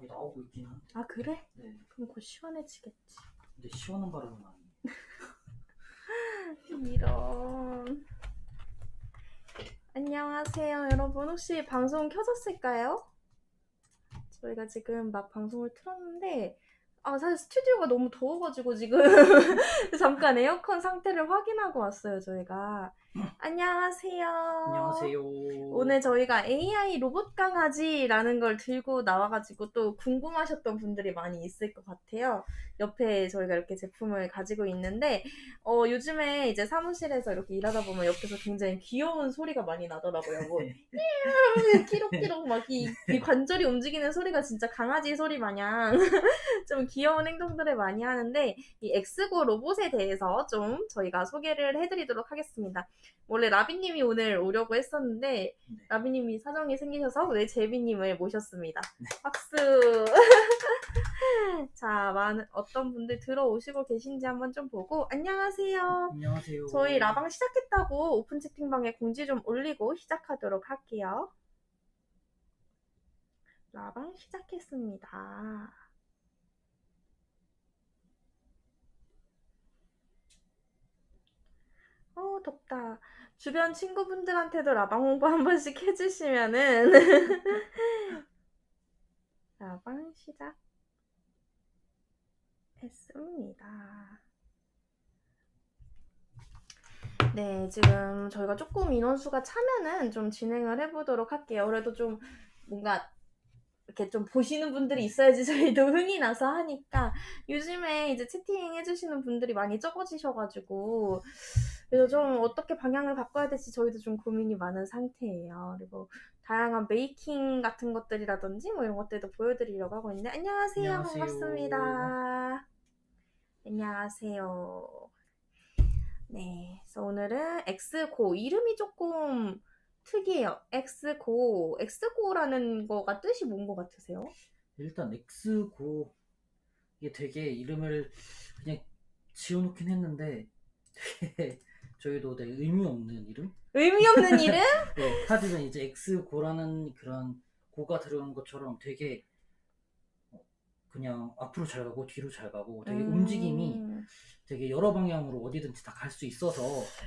바람이 나오고 있긴 한데. 아 그래? 네. 그럼 곧 시원해지겠지. 근데 시원한 바람은 아니에요. 이런. 안녕하세요, 여러분. 혹시 방송 켜졌을까요? 저희가 지금 막 방송을 틀었는데, 아, 사실 스튜디오가 너무 더워가지고 지금 잠깐 에어컨 상태를 확인하고 왔어요, 저희가. 안녕하세요. 안녕하세요. 오늘 저희가 AI 로봇 강아지라는 걸 들고 나와가지고 또 궁금하셨던 분들이 많이 있을 것 같아요. 옆에 저희가 이렇게 제품을 가지고 있는데, 어, 요즘에 이제 사무실에서 이렇게 일하다 보면 옆에서 굉장히 귀여운 소리가 많이 나더라고요. 뭐, 끼룩끼룩 막 이, 이 관절이 움직이는 소리가 진짜 강아지 소리 마냥 좀 귀여운 행동들을 많이 하는데, 이 엑스고 로봇에 대해서 좀 저희가 소개를 해드리도록 하겠습니다. 원래 라비님이 오늘 오려고 했었는데 네. 라비님이 사정이 생기셔서 오늘 제비님을 모셨습니다. 네. 박수. 자, 많은 어떤 분들 들어오시고 계신지 한번 좀 보고 안녕하세요. 안녕하세요. 저희 라방 시작했다고 오픈 채팅방에 공지 좀 올리고 시작하도록 할게요. 라방 시작했습니다. 어, 덥다. 주변 친구분들한테도 라방 홍보 한 번씩 해주시면은 라방 시작 했습니다. 네, 지금 저희가 조금 인원수가 차면은 좀 진행을 해보도록 할게요. 그래도 좀 뭔가 이렇게 좀 보시는 분들이 있어야지 저희도 흥이 나서 하니까 요즘에 이제 채팅 해주시는 분들이 많이 적어지셔가지고 그래서 좀 어떻게 방향을 바꿔야 될지 저희도 좀 고민이 많은 상태예요. 그리고 다양한 메이킹 같은 것들이라든지 뭐 이런 것들도 보여드리려고 하고 있는데 안녕하세요, 안녕하세요. 반갑습니다. 안녕하세요. 네, 그래서 오늘은 엑스고 이름이 조금 특이해요. 엑스고 엑스고라는 거가 뜻이 뭔 것 같으세요? 일단 엑스고 이게 되게 이름을 그냥 지어놓긴 했는데 되게 저희도 되게 의미 없는 이름? 의미 없는 이름? 네, 하지만 이제 엑스고라는 그런 고가 들어간 것처럼 되게 어, 그냥 앞으로 잘 가고 뒤로 잘 가고 되게 음, 움직임이 되게 여러 방향으로 어디든지 다 갈 수 있어서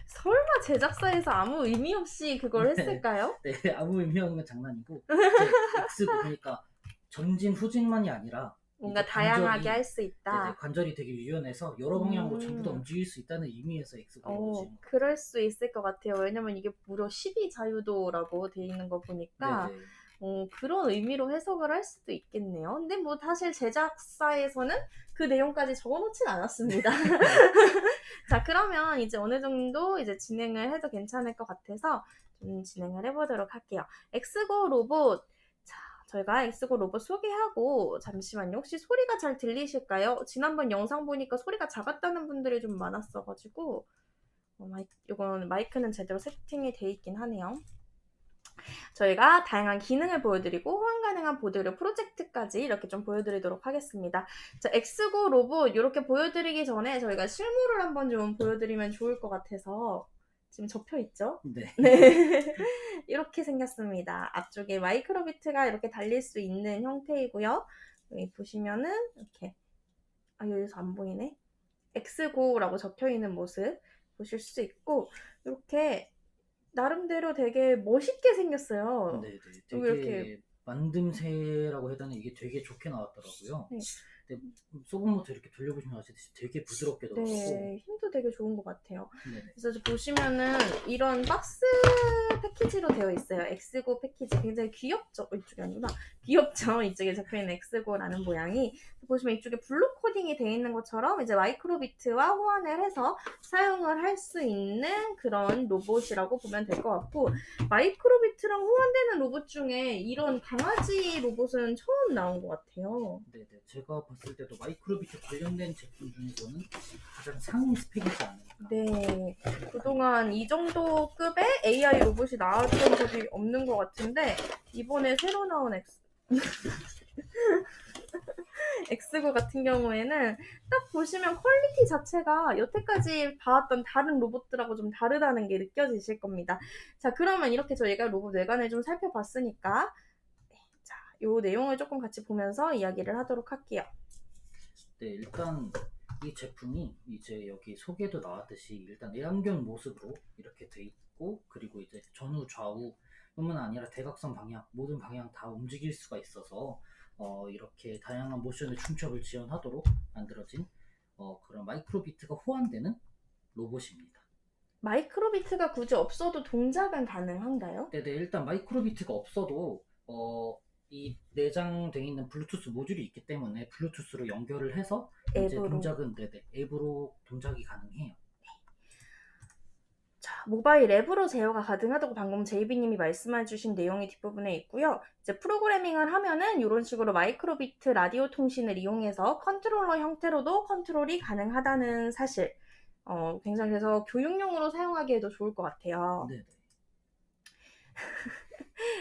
설마 제작사에서 아무 의미 없이 그걸 네. 했을까요? 네, 아무 의미 없는 건 장난이고 엑스고 그러니까 전진 후진만이 아니라 뭔가 다양하게 할수 네, 있다. 네, 관절이 되게 유연해서 여러 방향으로 음. 전부 다 움직일 수 있다는 의미에서 엑스고라고 어, 지은 거예요. 그럴 수 있을 것 같아요. 왜냐면 이게 무려 12 자유도라고 돼 있는 거 보니까 네, 네. 어, 그런 의미로 해석을 할 수도 있겠네요. 근데 뭐 사실 제작사에서는 그 내용까지 적어놓진 않았습니다. 자, 그러면 이제 어느 정도 이제 진행을 해도 괜찮을 것 같아서 좀 진행을 해보도록 할게요. 엑스고 로봇. 자, 저희가 엑스고 로봇 소개하고 잠시만요. 혹시 소리가 잘 들리실까요? 지난번 영상 보니까 소리가 작았다는 분들이 좀 많았어가지고 어, 마이, 이건 마이크는 제대로 세팅이 돼 있긴 하네요. 저희가 다양한 기능을 보여드리고 호환 가능한 보드료 프로젝트까지 이렇게 좀 보여드리도록 하겠습니다. 자, 엑스고 로봇 이렇게 보여드리기 전에 저희가 실물을 한번 좀 보여드리면 좋을 것 같아서 지금 접혀 있죠? 네. 네. 이렇게 생겼습니다. 앞쪽에 마이크로비트가 이렇게 달릴 수 있는 형태이고요. 여기 보시면은 이렇게 아 여기서 안 보이네. 엑스고라고 적혀 있는 모습 보실 수 있고 이렇게 나름대로 되게 멋있게 생겼어요. 네, 네. 되게 이렇게- 만듦새라고 해야 되나 이게 되게 좋게 나왔더라고요. 네. 소금부터 이렇게 돌려보시면 아시듯이 되게 부드럽게 나왔고. 네, 힘도 되게 좋은 것 같아요. 네, 네. 그래서 보시면은 이런 박스 패키지로 되어 있어요. 엑스고 패키지 굉장히 귀엽죠? 어, 이쪽이 아니구나. 귀엽죠? 이쪽에 적혀있는 엑스고라는 모양이. 보시면 이쪽에 블루 코딩이 되어 있는 것처럼 이제 마이크로비트와 호환을 해서 사용을 할 수 있는 그런 로봇이라고 보면 될 것 같고 마이크로비트랑 호환되는 로봇 중에 이런 강아지 로봇은 처음 나온 것 같아요. 네, 네. 제가 봤을 때도 마이크로비트 관련된 제품 중에서는 가장 상위 스펙이지 않을까. 네. 그동안 이 정도 급의 AI 로봇이 나왔던 적이 없는 것 같은데, 이번에 새로 나온 엑스, 엑스고 같은 경우에는 딱 보시면 퀄리티 자체가 여태까지 봐왔던 다른 로봇들하고 좀 다르다는 게 느껴지실 겁니다. 자, 그러면 이렇게 저희가 로봇 외관을 좀 살펴봤으니까, 네, 자, 요 내용을 조금 같이 보면서 이야기를 하도록 할게요. 네, 일단 이 제품이 이제 여기 소개도 나왔듯이 일단 애완견 모습으로 이렇게 돼 있고 그리고 이제 전후 좌우 뿐만 아니라 대각선 방향 모든 방향 다 움직일 수가 있어서 어, 이렇게 다양한 모션의 충첩을 지원하도록 만들어진 어, 그런 마이크로비트가 호환되는 로봇입니다. 마이크로비트가 굳이 없어도 동작은 가능한가요? 네네 일단 마이크로비트가 없어도 어, 이 내장되어 있는 블루투스 모듈이 있기 때문에 블루투스로 연결을 해서 이제 앱으로. 동작은 네네 앱으로 동작이 가능해요. 자, 모바일 앱으로 제어가 가능하다고 방금 제이비님이 말씀해주신 내용이 뒷부분에 있고요. 이제 프로그래밍을 하면은 이런 식으로 마이크로비트 라디오 통신을 이용해서 컨트롤러 형태로도 컨트롤이 가능하다는 사실. 어, 굉장히 그래서 교육용으로 사용하기에도 좋을 것 같아요. 네네.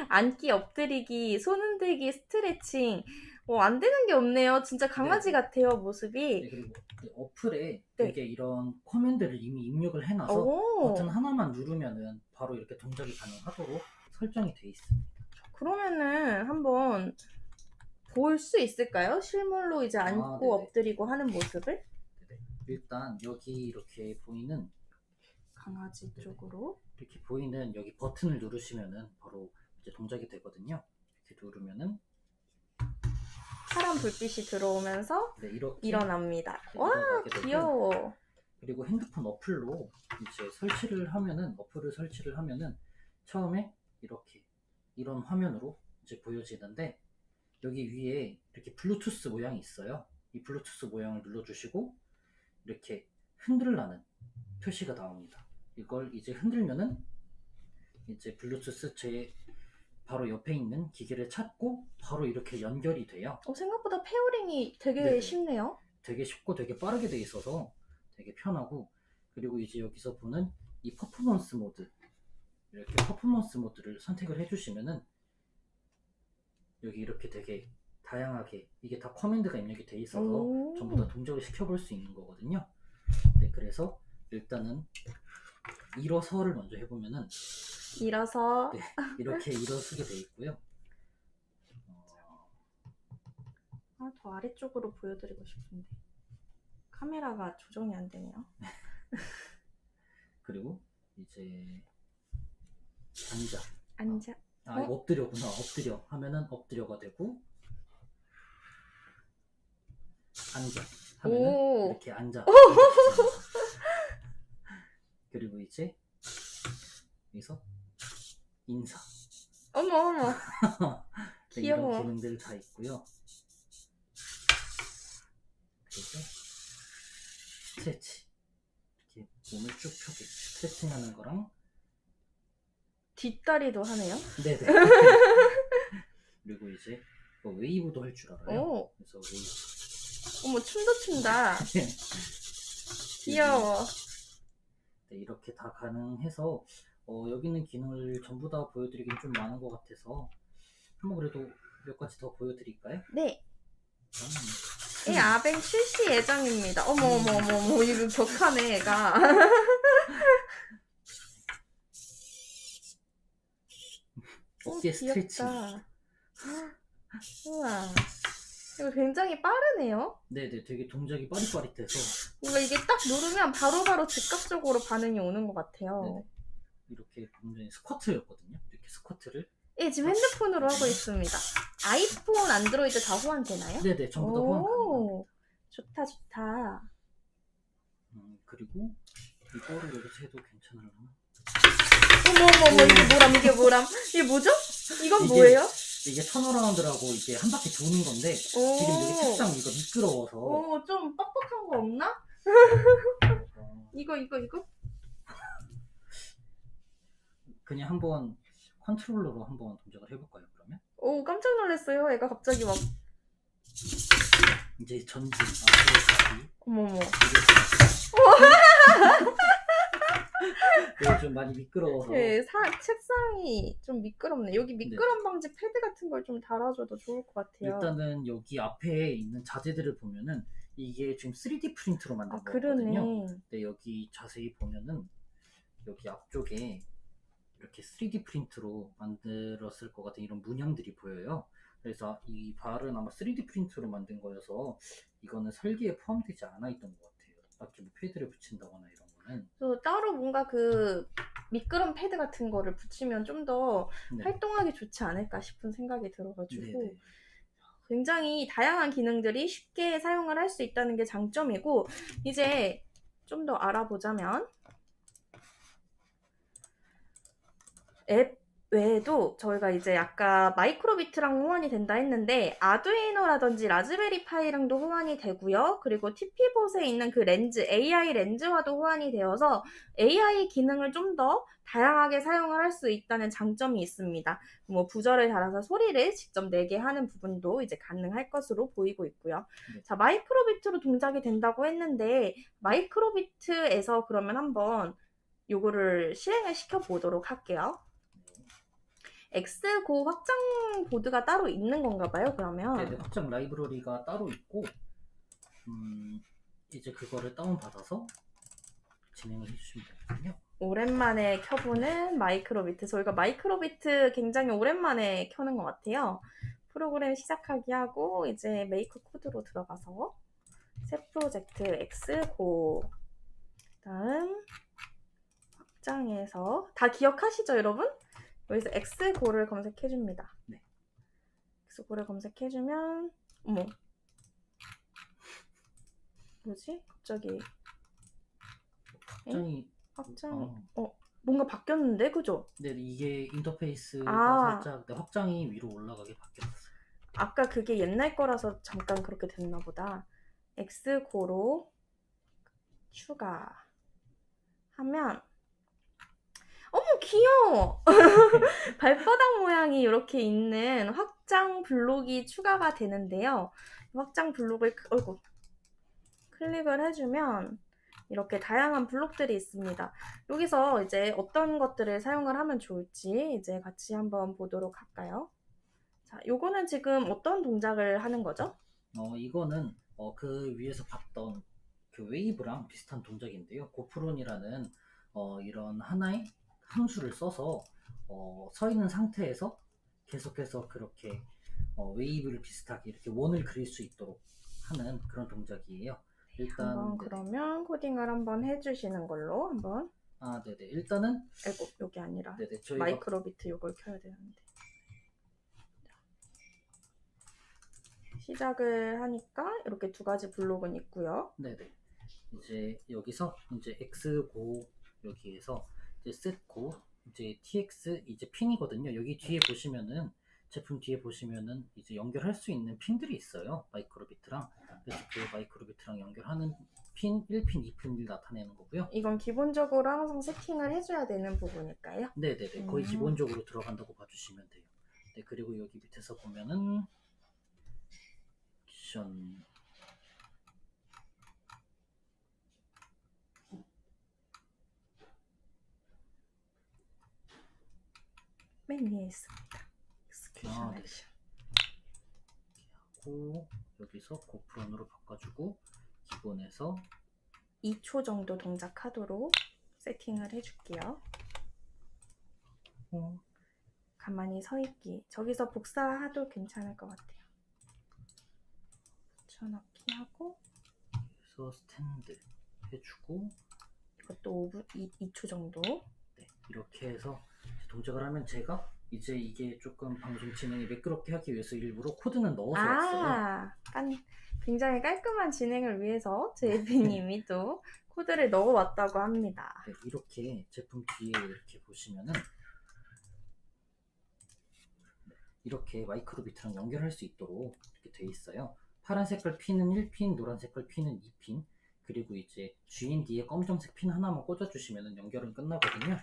앉기, 엎드리기, 손 흔들기, 스트레칭. 어, 안 되는 게 없네요. 진짜 강아지 네. 같아요, 모습이. 네, 그리고 네, 어플에 네. 이게 이런 커맨드를 이미 입력을 해놔서 오. 버튼 하나만 누르면은 바로 이렇게 동작이 가능하도록 설정이 돼 있습니다. 그러면은 한번 볼 수 있을까요? 실물로 이제 앉고 아, 네네. 엎드리고 하는 모습을 네네. 일단 여기 이렇게 보이는 강아지 네. 쪽으로 이렇게 보이는 여기 버튼을 누르시면은 바로 이제 동작이 되거든요. 이렇게 누르면은 파란 불빛이 들어오면서 네, 이렇게 일어납니다. 네, 와 일어나게 되고. 귀여워. 그리고 핸드폰 어플로 이제 설치를 하면은 어플을 설치를 하면은 처음에 이렇게 이런 화면으로 이제 보여지는데 여기 위에 이렇게 블루투스 모양이 있어요. 이 블루투스 모양을 눌러주시고 이렇게 흔들라는 표시가 나옵니다. 이걸 이제 흔들면은 이제 블루투스 제 바로 옆에 있는 기계를 찾고 바로 이렇게 연결이 돼요. 어, 생각보다 페어링이 되게 네네. 쉽네요. 되게 쉽고 되게 빠르게 돼 있어서 되게 편하고 그리고 이제 여기서 보는 이 퍼포먼스 모드 이렇게 퍼포먼스 모드를 선택을 해주시면은 여기 이렇게 되게 다양하게 이게 다 커맨드가 입력이 돼 있어서 오. 전부 다 동작을 시켜볼 수 있는 거거든요. 네, 그래서 일단은 일어서를 먼저 해보면은 일어서 네. 이렇게 일어서게 돼 있고요. 어, 아, 더 아래쪽으로 보여드리고 싶은데 카메라가 조정이 안 되네요. 그리고 이제 앉아 앉아. 아, 어? 이거 엎드려구나. 엎드려. 하면은 엎드려가 되고, 앉아. 하면은 오. 이렇게 앉아. 그리고 이제, 여기서 인사. 어머 어머. 네, 귀여워. 이런 기능들 다 있고요. 그리고 스트레치. 이렇게 몸을 쭉 펴게 스트레칭 하는 거랑, 뒷다리도 하네요. 네네. 그리고 이제 뭐 웨이브도 할 줄 알아요. 오. 그래서 웨이브. 어머 춤도 춘다. 귀여워. 네, 이렇게 다 가능해서 어, 여기 있는 기능을 전부 다 보여드리긴 좀 많은 것 같아서 한번 그래도 몇 가지 더 보여드릴까요? 네. 음, 이 아뱅 출시 예정입니다. 어머 어머 어머 어머 이거 격하네 애가. 어깨 오, 스트레칭. 우와. 이거 굉장히 빠르네요. 네네, 되게 동작이 빠릿빠릿해서 뭔가 이게 딱 누르면 바로바로 즉각적으로 반응이 오는 것 같아요. 이렇게 굉장히 스쿼트였거든요. 이렇게 스쿼트를. 예, 지금 핸드폰으로 하고 있습니다. 아이폰, 안드로이드 다 호환되나요? 네네, 전부 다 호환 가능합니다. 오, 좋다 좋다. 음, 그리고 이거를 여기서 해도 괜찮을라나? 어머 어머 어머 이게 뭐람 이게 뭐람 이게 뭐죠? 이건 이게- 뭐예요? 이게 턴어라운드라고 이게 한 바퀴 도는 건데 오, 지금 여기 책상 이거 미끄러워서 오, 좀 뻑뻑한 거 없나? 어, 이거 이거 이거? 그냥 한번 컨트롤러로 한번 동작을 해볼까요 그러면? 오, 깜짝 놀랐어요. 애가 갑자기 막 이제 전진 앞으로 어머 어머. 좀 많이 미끄러워서 네, 사, 책상이 좀 미끄럽네. 여기 미끄럼 방지 패드 같은 걸 좀 달아줘도 좋을 것 같아요. 일단은 여기 앞에 있는 자재들을 보면은 이게 지금 3D 프린트로 만든 아. 거거든요. 근데 여기 자세히 보면은 여기 앞쪽에 이렇게 3D 프린트로 만들었을 것 같은 이런 문양들이 보여요. 그래서 이 발은 아마 3D 프린트로 만든 거여서 이거는 설계에 포함되지 않아 있던 것 같아요. 딱히 뭐 패드를 붙인다거나 이런 거는. 또 따로 뭔가 그 미끄럼 패드 같은 거를 붙이면 좀 더 네. 활동하기 좋지 않을까 싶은 생각이 들어가지고 네네. 굉장히 다양한 기능들이 쉽게 사용을 할 수 있다는 게 장점이고 이제 좀 더 알아보자면 앱 외에도 저희가 이제 아까 마이크로비트랑 호환이 된다 했는데 아두이노라든지 라즈베리 파이랑도 호환이 되고요. 그리고 TP봇에 있는 그 렌즈, AI 렌즈와도 호환이 되어서 AI 기능을 좀 더 다양하게 사용을 할 수 있다는 장점이 있습니다. 뭐 부절을 달아서 소리를 직접 내게 하는 부분도 이제 가능할 것으로 보이고 있고요. 네. 자, 마이크로비트로 동작이 된다고 했는데 마이크로비트에서 그러면 한번 요거를 실행을 시켜 보도록 할게요. X고 확장 보드가 따로 있는 건가 봐요, 그러면. 네 네. 확장 라이브러리가 따로 있고, 음, 이제 그거를 다운받아서 진행을 해주시면 되거든요. 오랜만에 켜보는 마이크로비트. 저희가 마이크로비트 굉장히 오랜만에 켜는 것 같아요. 프로그램 시작하기 하고 이제 메이크 코드로 들어가서 새 프로젝트 X고 다음 확장해서 다 기억하시죠, 여러분? 여기서 X고를 검색해 줍니다. 네. X고를 검색해 주면 어머 뭐지? 갑자기 확장이, 확장 어, 어 뭔가 바뀌었는데 그죠? 네, 이게 인터페이스가 아. 살짝 네, 확장이 위로 올라가게 바뀌었어요. 아까 그게 옛날 거라서 잠깐 그렇게 됐나 보다. X고로 추가 하면 어머 귀여워. 발바닥 모양이 이렇게 있는 확장 블록이 추가가 되는데요. 확장 블록을 크- 어이구 클릭을 해주면 이렇게 다양한 블록들이 있습니다. 여기서 이제 어떤 것들을 사용을 하면 좋을지 이제 같이 한번 보도록 할까요? 자, 요거는 지금 어떤 동작을 하는 거죠? 어, 이거는 어, 그 위에서 봤던 그 웨이브랑 비슷한 동작인데요. 고프론이라는 어, 이런 하나의 함수를 써서 어, 서 있는 상태에서 계속해서 그렇게 어, 웨이브를 비슷하게 이렇게 원을 그릴 수 있도록 하는 그런 동작이에요. 일단 한번 네. 그러면 코딩을 한번 해주시는 걸로 한번 아, 네네. 일단은 아이고 여기 아니라 네네. 저희가 마이크로비트 요걸 켜야 되는데 시작을 하니까 이렇게 두 가지 블록은 있고요. 네네. 이제 여기서 이제 X고 여기에서 이제 셋고 이제 TX 이제 핀이거든요. 여기 뒤에 보시면은 제품 뒤에 보시면은 이제 연결할 수 있는 핀들이 있어요. 마이크로비트랑 그래서 그 마이크로비트랑 연결하는 핀 1핀, 2핀을 나타내는 거고요. 이건 기본적으로 항상 세팅을 해줘야 되는 부분일까요? 네네네. 거의 음. 기본적으로 들어간다고 봐주시면 돼요. 네 그리고 여기 밑에서 보면은 옵션 맨 위에 있습니다. 아, 네. action. 하고 여기서 고프론으로 바꿔주고 기본에서 2초 정도 동작하도록 세팅을 해줄게요. 어, 가만히 서 있기. 저기서 복사해도 괜찮을 것 같아요. 붙여넣기 하고 그래서 스탠드 해주고 이것도 5분, 2, 초 정도. 네, 이렇게 해서 동작을 하면 제가 이제 이게 조금 방송 진행이 매끄럽게 하기 위해서 일부러 코드는 넣어서 왔어요. 아, 깐, 굉장히 깔끔한 진행을 위해서 제이비님이 또 코드를 넣어왔다고 합니다. 네, 이렇게 제품 뒤에 이렇게 보시면은 네, 이렇게 마이크로 비트랑 연결할 수 있도록 이렇게 돼 있어요. 파란 색깔 핀은 1핀, 노란 색깔 핀은 2핀, 그리고 이제 주인 뒤에 검정색 핀 하나만 꽂아주시면 연결은 끝나거든요.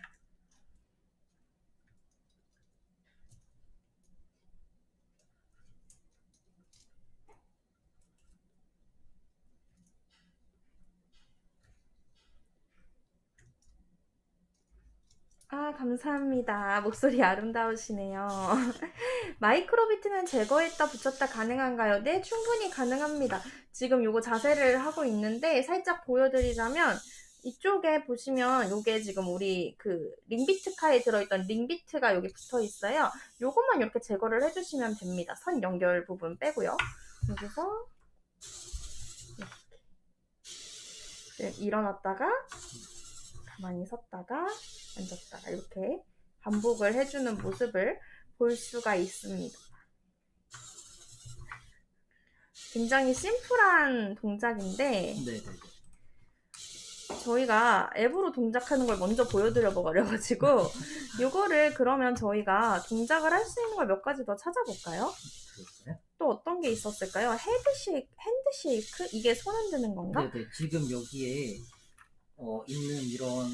아, 감사합니다. 목소리 아름다우시네요. 마이크로 비트는 제거했다 붙였다 가능한가요? 네, 충분히 가능합니다. 지금 요거 자세를 하고 있는데 살짝 보여드리자면 이쪽에 보시면 요게 지금 우리 그 링비트 카에 들어있던 링비트가 여기 붙어 있어요. 요것만 이렇게 제거를 해주시면 됩니다. 선 연결 부분 빼고요. 여기서 이렇게 네, 일어났다가 가만히 섰다가 앉았다가 이렇게 반복을 해주는 모습을 볼 수가 있습니다. 굉장히 심플한 동작인데 네네네. 저희가 앱으로 동작하는 걸 먼저 보여드려 버려가지고 이거를 그러면 저희가 동작을 할 수 있는 걸 몇 가지 더 찾아볼까요? 그럴까요? 또 어떤 게 있었을까요? 헤드쉐이크, 핸드쉐이크? 이게 손 흔드는 건가? 네네. 지금 여기에 어, 있는 이런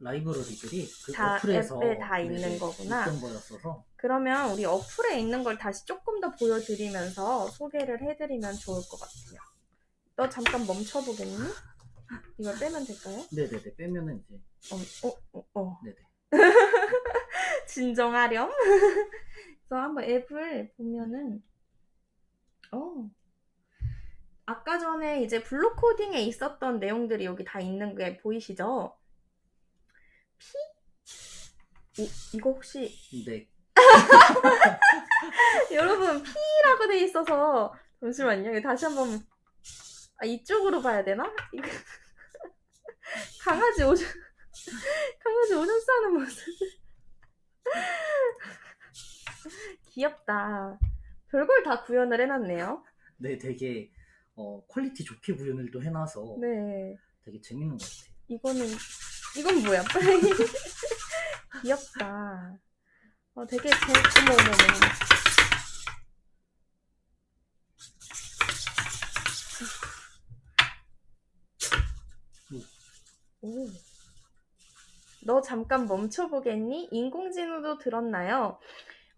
라이브러리들이 그 다 어플에서 앱에 다 있는 거구나. 있던 거였어서 그러면 우리 어플에 있는 걸 다시 조금 더 보여드리면서 소개를 해드리면 좋을 것 같아요. 너 잠깐 멈춰보겠니? 이걸 빼면 될까요? 네네네 빼면은 이제 어, 어, 어, 어. 네네. 진정하렴. 그래서 한번 앱을 보면은, 어. 아까 전에 이제 블록 코딩에 있었던 내용들이 여기 다 있는 게 보이시죠? P? 오, 이거 혹시, 네. 여러분, P라고 돼 있어서, 잠시만요. 이거 다시 한번, 아, 이쪽으로 봐야 되나? 이거- 강아지 오줌, 강아지 오줌 싸는 모습. 귀엽다. 별걸 다 구현을 해놨네요. 네 되게 어, 퀄리티 좋게 구현을 또 해놔서 네. 되게 재밌는 것 같아요. 이거는, 이건 뭐야? 귀엽다. 어, 되게 재, 어머, 어머, 어머. 오. 너 잠깐 멈춰보겠니? 인공지능도 들었나요?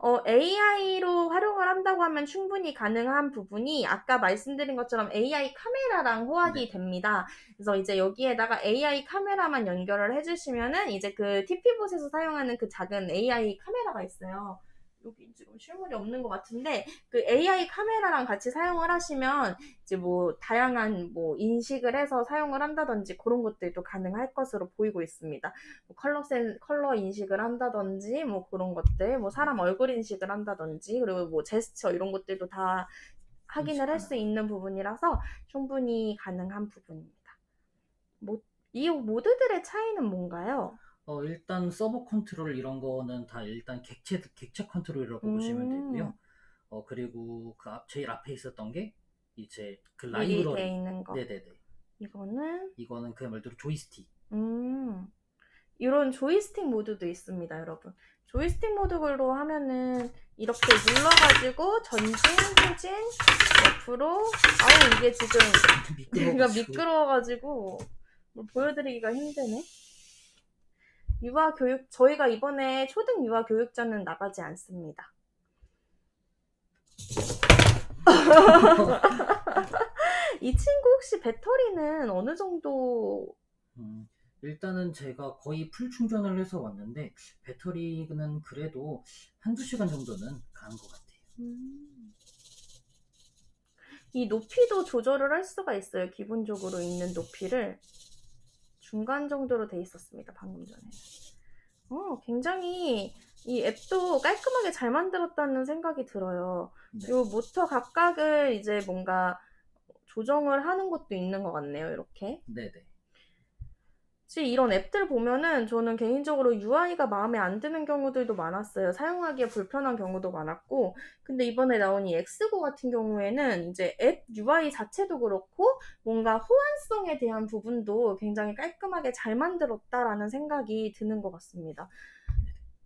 어, AI로 활용을 한다고 하면 충분히 가능한 부분이 아까 말씀드린 것처럼 AI 카메라랑 호환이 네. 됩니다. 그래서 이제 여기에다가 AI 카메라만 연결을 해주시면은 이제 그 TP봇에서 사용하는 그 작은 AI 카메라가 있어요. 여기 지금 실물이 없는 것 같은데 그 AI 카메라랑 같이 사용을 하시면 이제 뭐 다양한 뭐 인식을 해서 사용을 한다든지 그런 것들도 가능할 것으로 보이고 있습니다. 뭐 컬러 센 컬러 인식을 한다든지 뭐 그런 것들, 뭐 사람 얼굴 인식을 한다든지 그리고 뭐 제스처 이런 것들도 다 확인을 할 수 있는 부분이라서 충분히 가능한 부분입니다. 뭐, 이 모드들의 차이는 뭔가요? 어, 일단 서버 컨트롤 이런 거는 다 일단 객체 객체 컨트롤이라고 음. 보시면 되고요. 어 그리고 그 앞, 제일 앞에 있었던 게 이제 그 미리 돼 라이브러리. 있는 거. 네네네. 이거는 이거는 그야말로 조이스틱. 음, 이런 조이스틱 모드도 있습니다, 여러분. 조이스틱 모드로 하면은 이렇게 눌러가지고 전진, 후진, 옆으로. 아우, 이게 지금 미끄러워. 미끄러워가지고 뭘 보여드리기가 힘드네. 유아 교육, 저희가 이번에 초등 유아 교육자는 나가지 않습니다. 이 친구 혹시 배터리는 어느 정도 음, 일단은 제가 거의 풀 충전을 해서 왔는데 배터리는 그래도 한두 시간 정도는 가는 것 같아요. 음. 이 높이도 조절을 할 수가 있어요. 기본적으로 있는 높이를 중간 정도로 돼 있었습니다. 방금 전에. 어, 굉장히 이 앱도 깔끔하게 잘 만들었다는 생각이 들어요. 네. 요 모터 각각을 이제 뭔가 조정을 하는 것도 있는 것 같네요. 이렇게. 네네. 혹시 이런 앱들 보면은 저는 개인적으로 UI가 마음에 안 드는 경우들도 많았어요. 사용하기에 불편한 경우도 많았고, 근데 이번에 나온 이 엑스고 같은 경우에는 이제 앱 UI 자체도 그렇고, 뭔가 호환성에 대한 부분도 굉장히 깔끔하게 잘 만들었다라는 생각이 드는 것 같습니다.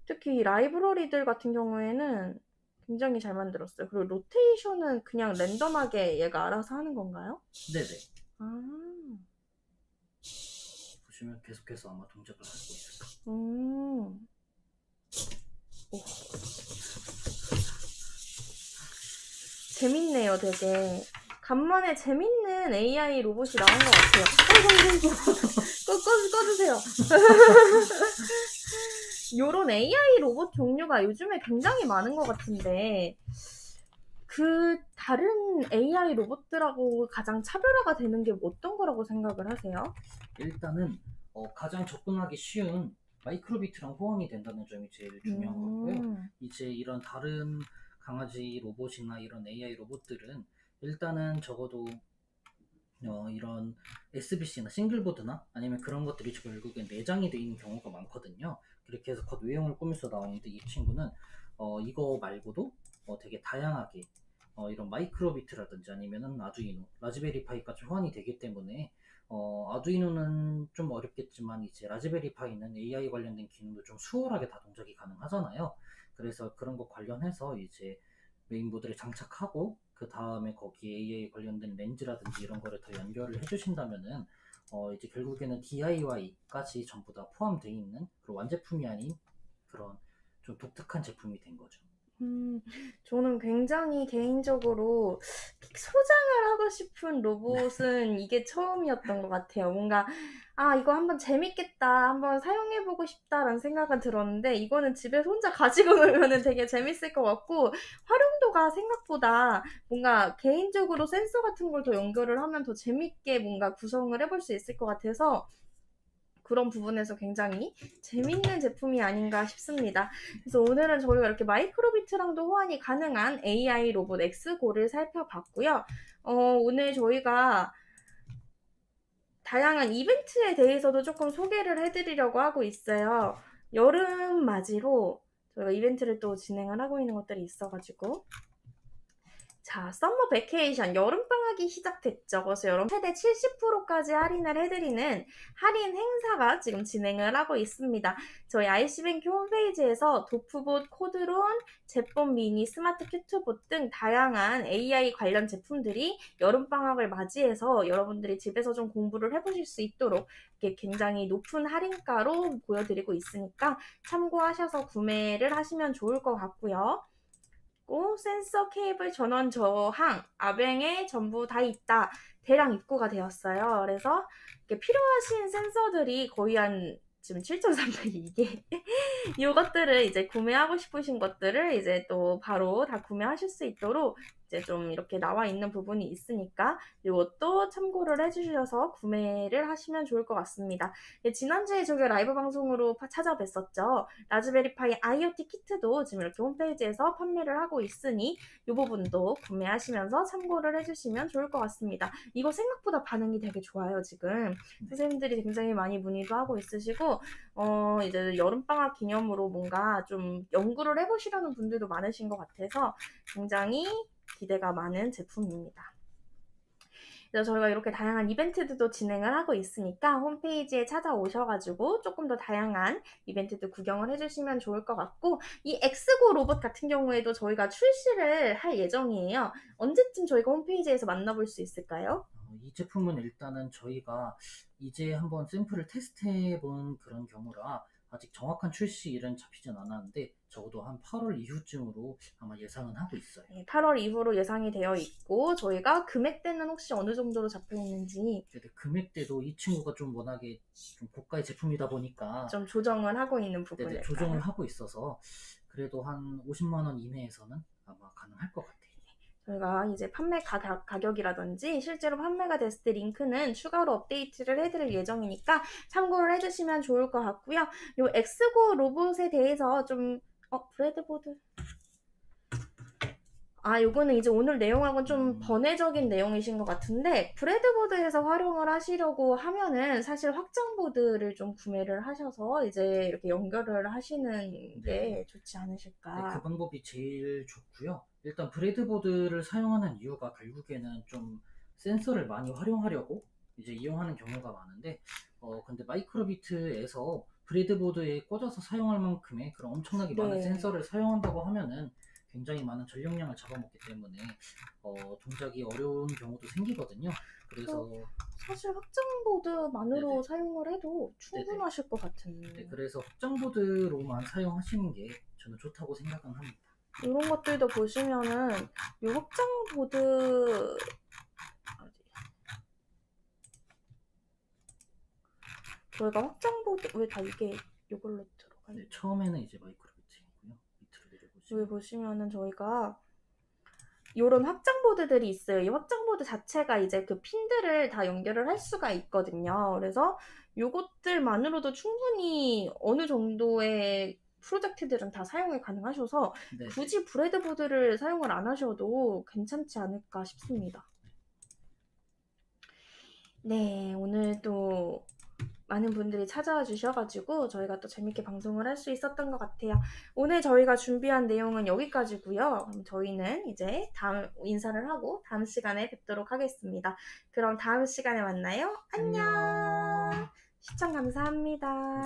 특히 이 라이브러리들 같은 경우에는 굉장히 잘 만들었어요. 그리고 로테이션은 그냥 랜덤하게 얘가 알아서 하는 건가요? 네네. 아. 보시면 계속해서 아마 동작을 하고 있을 거예요. 음. 오. 재밌네요, 되게. 간만에 재밌는 AI 로봇이 나온 것 같아요. 꺼주세요. 요런 AI 로봇 종류가 요즘에 굉장히 많은 것 같은데, 그그 다른 AI 로봇들하고 가장 차별화가 되는 게 어떤 거라고 생각을 하세요? 일단은 어, 가장 접근하기 쉬운 마이크로비트랑 호환이 된다는 점이 제일 중요한 거고요. 음, 이제 이런 다른 강아지 로봇이나 이런 AI 로봇들은 일단은 적어도 어, 이런 SBC나 싱글보드나 아니면 그런 것들이 결국엔 내장이 돼 있는 경우가 많거든요. 그렇게 해서 겉 외형을 꾸며서 나오는데 이 친구는 어, 이거 말고도 어, 되게 다양하게 어, 이런 마이크로비트라든지 아니면은 아두이노, 라즈베리 파이까지 호환이 되기 때문에 어, 아두이노는 좀 어렵겠지만 이제 라즈베리 파이는 AI 관련된 기능도 좀 수월하게 다 동작이 가능하잖아요. 그래서 그런 것 관련해서 이제 메인보드를 장착하고 그 다음에 거기에 AI 관련된 렌즈라든지 이런 거를 더 연결을 해주신다면은 어 이제 결국에는 DIY까지 전부 다 포함되어 있는 그런 완제품이 아닌 그런 좀 독특한 제품이 된 거죠. 음, 저는 굉장히 개인적으로 소장을 하고 싶은 로봇은 이게 처음이었던 것 같아요. 뭔가, 아, 이거 한번 재밌겠다, 한번 사용해보고 싶다라는 생각은 들었는데, 이거는 집에서 혼자 가지고 놀면 되게 재밌을 것 같고, 활용도가 생각보다 뭔가 개인적으로 센서 같은 걸 더 연결을 하면 더 재밌게 뭔가 구성을 해볼 수 있을 것 같아서, 그런 부분에서 굉장히 재밌는 제품이 아닌가 싶습니다. 그래서 오늘은 저희가 이렇게 마이크로비트랑도 호환이 가능한 AI 로봇 X고를 살펴봤고요. 어, 오늘 저희가 다양한 이벤트에 대해서도 조금 소개를 해드리려고 하고 있어요. 여름 맞이로 저희가 이벤트를 또 진행을 하고 있는 것들이 있어가지고 자, 썸머 베케이션 여름방학이 시작됐죠. 그래서 여러분 최대 70%까지 할인을 해드리는 할인 행사가 지금 진행을 하고 있습니다. 저희 IC뱅크 홈페이지에서 도프봇, 코드론, 제법 미니, 스마트 큐트봇 등 다양한 AI 관련 제품들이 여름방학을 맞이해서 여러분들이 집에서 좀 공부를 해보실 수 있도록 이렇게 굉장히 높은 할인가로 보여드리고 있으니까 참고하셔서 구매를 하시면 좋을 것 같고요. 있고 센서 케이블 전원 저항 아뱅에 전부 다 있다 대량 입고가 되었어요. 그래서 이렇게 필요하신 센서들이 거의 한 지금 7,302개 이것들을 이제 구매하고 싶으신 것들을 이제 또 바로 다 구매하실 수 있도록 이제 좀 이렇게 나와 있는 부분이 있으니까 이것도 참고를 해주셔서 구매를 하시면 좋을 것 같습니다. 예, 지난주에 저기 라이브 방송으로 파- 찾아뵀었죠. 라즈베리파이 IoT 키트도 지금 이렇게 홈페이지에서 판매를 하고 있으니 이 부분도 구매하시면서 참고를 해주시면 좋을 것 같습니다. 이거 생각보다 반응이 되게 좋아요, 지금. 선생님들이 굉장히 많이 문의도 하고 있으시고, 어, 이제 여름방학 기념으로 뭔가 좀 연구를 해보시려는 분들도 많으신 것 같아서 굉장히 기대가 많은 제품입니다. 저희가 이렇게 다양한 이벤트들도 진행을 하고 있으니까 홈페이지에 찾아오셔가지고 조금 더 다양한 이벤트도 구경을 해주시면 좋을 것 같고 이 엑스고 로봇 같은 경우에도 저희가 출시를 할 예정이에요. 언제쯤 저희가 홈페이지에서 만나볼 수 있을까요? 어, 이 제품은 일단은 저희가 이제 한번 샘플을 테스트해 본 그런 경우라 아직 정확한 출시일은 잡히진 않았는데 적어도 한 8월 이후쯤으로 아마 예상은 하고 있어요. 네, 8월 이후로 예상이 되어 있고 저희가 금액대는 혹시 어느 정도로 잡혀 있는지 근데 금액대도 이 친구가 좀 워낙에 좀 고가의 제품이다 보니까 좀 조정을 하고 있는 네네, 부분을 조정을 하고 있어서 그래도 한 50만 원 이내에서는 아마 가능할 것 같아요. 저희가 이제 판매 가, 가격이라든지 실제로 판매가 됐을 때 링크는 추가로 업데이트를 해드릴 예정이니까 참고를 해주시면 좋을 것 같고요. 요 엑스고 로봇에 대해서 좀 어, 브레드보드 아, 요거는 이제 오늘 내용하고는 좀 번외적인 내용이신 것 같은데, 브레드보드에서 활용을 하시려고 하면은 사실 확장보드를 좀 구매를 하셔서 이제 이렇게 연결을 하시는 게 네. 좋지 네, 않으실까. 그 방법이 제일 좋고요. 일단 브레드보드를 사용하는 이유가 결국에는 좀 센서를 많이 활용하려고 이제 이용하는 경우가 많은데, 어, 근데 마이크로비트에서 브레드보드에 꽂아서 사용할 만큼의 그런 엄청나게 많은 네. 센서를 사용한다고 하면은 굉장히 많은 전력량을 잡아먹기 때문에 어, 동작이 어려운 경우도 생기거든요. 그래서 사실 확장보드만으로 네네. 사용을 해도 충분하실 것 같은. 네, 그래서 확장보드로만 사용하시는 게 저는 좋다고 생각은 합니다. 이런 것들도 보시면은 이 확장 보드 어디? 저희가 확장 보드 왜 다 이게 이걸로 들어가 네, 있 처음에는 이제 마이크로 비트이고요. 밑으로 내려보시면 여기 보시면은 저희가 이런 확장 보드들이 있어요. 이 확장 보드 자체가 이제 그 핀들을 다 연결을 할 수가 있거든요. 그래서 요것들만으로도 충분히 어느 정도의 프로젝트들은 다 사용이 가능하셔서 네. 굳이 브레드보드를 사용을 안 하셔도 괜찮지 않을까 싶습니다. 네, 오늘도 많은 분들이 찾아와 주셔가지고 저희가 또 재밌게 방송을 할 수 있었던 것 같아요. 오늘 저희가 준비한 내용은 여기까지고요. 저희는 이제 다음 인사를 하고 다음 시간에 뵙도록 하겠습니다. 그럼 다음 시간에 만나요. 안녕. 시청 감사합니다.